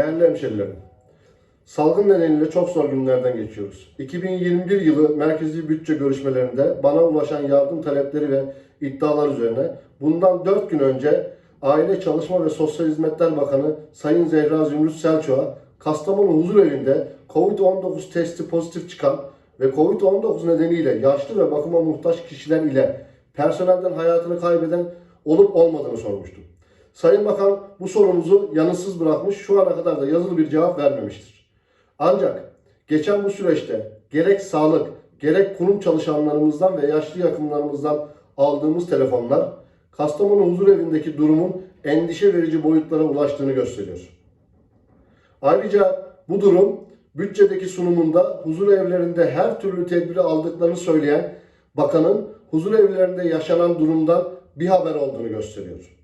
Değerli hemşerilerim, salgın nedeniyle çok zor günlerden geçiyoruz. 2021 yılı merkezi bütçe görüşmelerinde bana ulaşan yardım talepleri ve iddialar üzerine bundan 4 gün önce Aile Çalışma ve Sosyal Hizmetler Bakanı Sayın Zehra Zümrüt Selçuk'a Kastamonu Huzur Evi'nde COVID-19 testi pozitif çıkan ve COVID-19 nedeniyle yaşlı ve bakıma muhtaç kişiler ile personelden hayatını kaybeden olup olmadığını sormuştum. Sayın Bakan bu sorumuzu yanıtsız bırakmış, şu ana kadar da yazılı bir cevap vermemiştir. Ancak geçen bu süreçte gerek sağlık, gerek kurum çalışanlarımızdan ve yaşlı yakınlarımızdan aldığımız telefonlar Kastamonu Huzur Evi'ndeki durumun endişe verici boyutlara ulaştığını gösteriyor. Ayrıca bu durum bütçedeki sunumunda huzur evlerinde her türlü tedbiri aldıklarını söyleyen bakanın huzur evlerinde yaşanan durumdan bir haber olduğunu gösteriyor.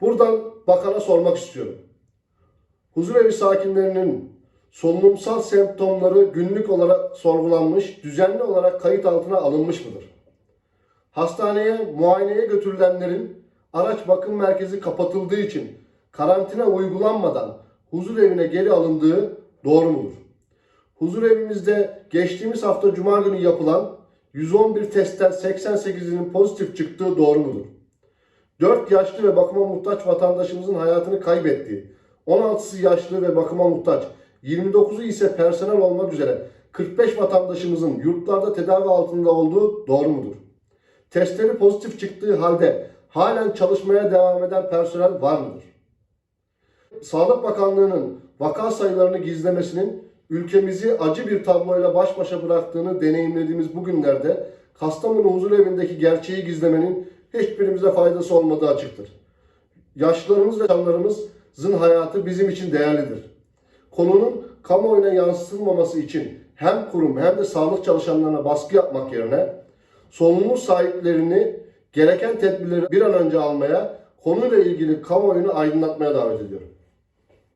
Buradan bakana sormak istiyorum. Huzurevi sakinlerinin solunumsal semptomları günlük olarak sorgulanmış, düzenli olarak kayıt altına alınmış mıdır? Hastaneye muayeneye götürülenlerin araç bakım merkezi kapatıldığı için karantina uygulanmadan huzur evine geri alındığı doğru mudur? Huzur evimizde geçtiğimiz hafta cuma günü yapılan 111 testten 88'inin pozitif çıktığı doğru mudur? 4 yaşlı ve bakıma muhtaç vatandaşımızın hayatını kaybettiği, 16'sı yaşlı ve bakıma muhtaç, 29'u ise personel olmak üzere 45 vatandaşımızın yurtlarda tedavi altında olduğu doğru mudur? Testleri pozitif çıktığı halde halen çalışmaya devam eden personel var mıdır? Sağlık Bakanlığı'nın vaka sayılarını gizlemesinin ülkemizi acı bir tabloyla baş başa bıraktığını deneyimlediğimiz bu günlerde Kastamonu Huzur Evi'ndeki gerçeği gizlemenin hiçbirimize faydası olmadığı açıktır. Yaşlılarımız ve canlarımızın hayatı bizim için değerlidir. Konunun kamuoyuna yansıtılmaması için hem kurum hem de sağlık çalışanlarına baskı yapmak yerine sorumluluk sahiplerini gereken tedbirleri bir an önce almaya, konuyla ilgili kamuoyunu aydınlatmaya davet ediyorum.